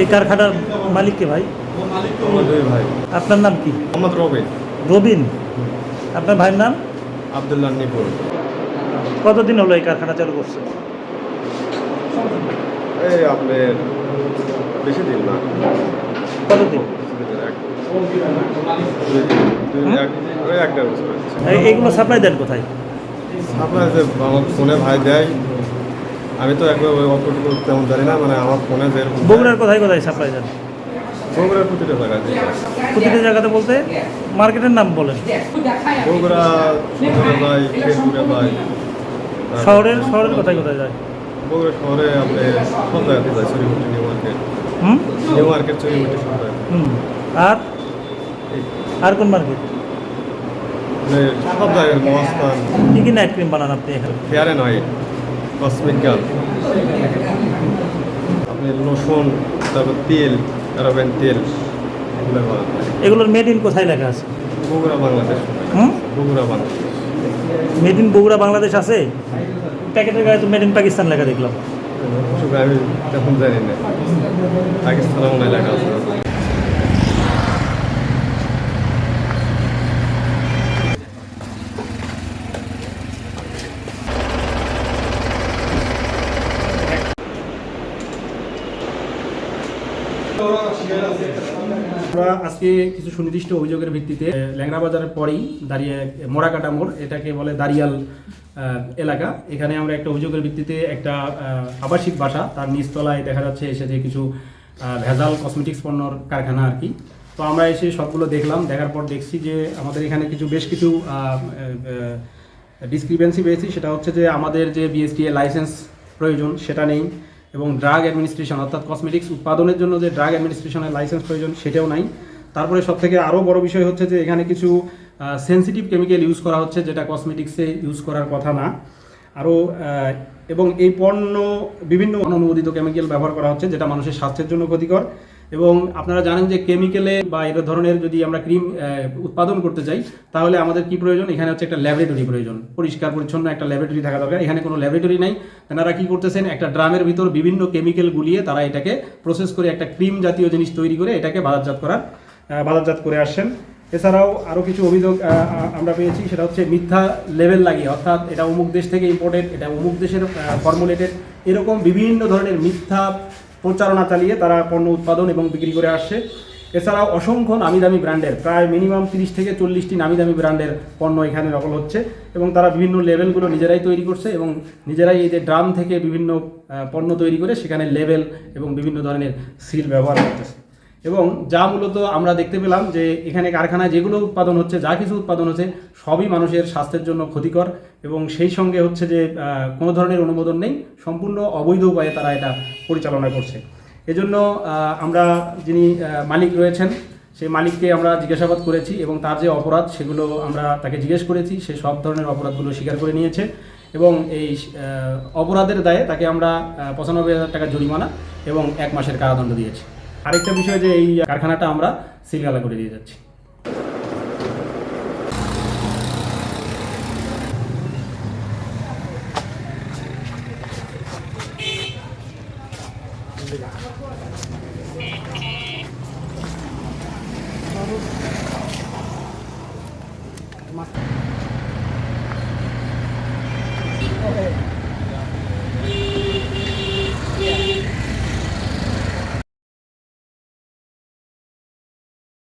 এই কারখানার মালিক কে ভাই? আপনার নাম কি? মোহাম্মদ রবিন। রবিন। আপনার ভাইয়ের নাম? আবদুল্লাহ নিপুর কতদিন হলো এই কারখানা চালু করছে? এই আপনার বেশি দিন না। কতদিন? এইগুলো সাপ্লাই দেন কোথায়? যে আমার ফোনে ভাই দেয়। আমি তো একবার অতটুকু তেমন জানি না মানে আমার ফোনে যে বগুড়ার কোথায় কোথায় সাপ্লাই দেন? বগুড়ার প্রতিটা জায়গায় দিই। প্রতিটা জায়গাতে বলতে মার্কেটের নাম বলেন। বগুড়া শহরে যাই শেরপুরে শহরের শহরের কোথায় কোথায় যায়? বগুড়া শহরে আপনি সব জায়গাতে যাই চুরিমুটি নিউ মার্কেট। হুম? নিউ মার্কেট চুরিমুটি সব হুম। আর? আর কোন মার্কেট? মানে সব জায়গায় মহাস্থান। কি কি নাইট ক্রিম বানান আপনি এখানে? ফেয়ার অ্যান্ড হোয়াইট কসমিক্যাল আপনি লোশন তারপর তেল প্যারাবেন তেল এগুলো। এগুলোর মেড ইন কোথায় লেখা আছে? বগুড়া বাংলাদেশ। হুম? বগুড়া বাংলাদেশ। মেড ইন বগুড়া বাংলাদেশ আছে? প্যাকেটের গায়ে তো মেড ইন পাকিস্তান লেখা দেখলাম। আমি তখন জানি না। পাকিস্তানে লেখা আছে। আমরা আজকে কিছু সুনির্দিষ্ট অভিযোগের ভিত্তিতে ল্যাংরা বাজারের পরেই দাঁড়িয়ে মোড়াকাটা মোড়, এটাকে বলে দাঁড়িয়াল এলাকা। এখানে আমরা একটা অভিযোগের ভিত্তিতে একটা আবাসিক বাসা, তার নিচতলায় দেখা যাচ্ছে এসে যে কিছু ভেজাল কসমেটিক্স পণ্যর কারখানা আর কি। তো আমরা এসে সবগুলো দেখলাম, দেখার পর দেখছি যে আমাদের এখানে কিছু, বেশ কিছু ডিসক্রিপেন্সি পেয়েছি। সেটা হচ্ছে যে আমাদের যে বিএসটিএ লাইসেন্স প্রয়োজন, সেটা নেই। এবং ড্রাগ অ্যাডমিনিস্ট্রেশন অর্থাৎ কসমেটিক্স উৎপাদনের জন্য যে ড্রাগ অ্যাডমিনিস্ট্রেশনের লাইসেন্স প্রয়োজন সেটাও নাই। তারপরে সব থেকে আরও বড় বিষয় হচ্ছে যে এখানে কিছু সেন্সিটিভ কেমিক্যাল ইউজ করা হচ্ছে যেটা কসমেটিক্সে ইউজ করার কথা না। আরও এবং এই পণ্য বিভিন্ন অনুমোদিত কেমিক্যাল ব্যবহার করা হচ্ছে যেটা মানুষের স্বাস্থ্যের জন্য ক্ষতিকর। এবং আপনারা জানেন যে কেমিক্যালে বা এর ধরনের যদি আমরা ক্রিম উৎপাদন করতে চাই, তাহলে আমাদের কি প্রয়োজন? এখানে হচ্ছে একটা ল্যাবরেটরি প্রয়োজন। পরিষ্কার, পরিচ্ছন্ন একটা ল্যাবরেটরি থাকা দরকার। এখানে কোনো ল্যাবরেটরি নাই। তেনারা কি করতেছেন? একটা ড্রামের ভিতর বিভিন্ন কেমিক্যাল গুলিয়ে তারা এটাকে প্রসেস করে একটা ক্রিম জাতীয় জিনিস তৈরি করে এটাকে বাজারজাত করার বাজারজাত করে আসছেন। এছাড়াও আরও কিছু অভিযোগ আমরা পেয়েছি। সেটা হচ্ছে মিথ্যা লেভেল লাগিয়ে, অর্থাৎ এটা অমুক দেশ থেকে ইম্পোর্টেড এটা অমুক দেশের ফর্মুলেটেড এরকম বিভিন্ন ধরনের মিথ্যা প্রচারণা চালিয়ে তারা পণ্য উৎপাদন এবং বিক্রি করে আসছে। এছাড়াও অসংখ্য নামি দামি ব্র্যান্ডের, প্রায় মিনিমাম তিরিশ থেকে চল্লিশটি নামি দামি ব্র্যান্ডের পণ্য এখানে নকল হচ্ছে এবং তারা বিভিন্ন লেভেলগুলো নিজেরাই তৈরি করছে এবং নিজেরাই এই যে ড্রাম থেকে বিভিন্ন পণ্য তৈরি করে সেখানে লেভেল এবং বিভিন্ন ধরনের সিল ব্যবহার করতেছে। এবং যা মূলত আমরা দেখতে পেলাম যে এখানে কারখানায় যেগুলো উৎপাদন হচ্ছে, যা কিছু উৎপাদন হচ্ছে, সবই মানুষের স্বাস্থ্যের জন্য ক্ষতিকর এবং সেই সঙ্গে হচ্ছে যে কোনো ধরনের অনুমোদন নেই। সম্পূর্ণ অবৈধ উপায়ে তারা এটা পরিচালনা করছে। এজন্য আমরা যিনি মালিক রয়েছেন, সেই মালিককে আমরা জিজ্ঞাসাবাদ করেছি এবং তার যে অপরাধ, সেগুলো আমরা তাকে জিজ্ঞেস করেছি। সে সব ধরনের অপরাধগুলো স্বীকার করে নিয়েছে এবং এই অপরাধের দায়ে তাকে আমরা পঁচানব্বই হাজার টাকা জরিমানা এবং এক মাসের কারাদণ্ড দিয়েছি। আরেকটা বিষয় যে এই কারখানাটা আমরা সিলগালা করে দিয়ে যাচ্ছি।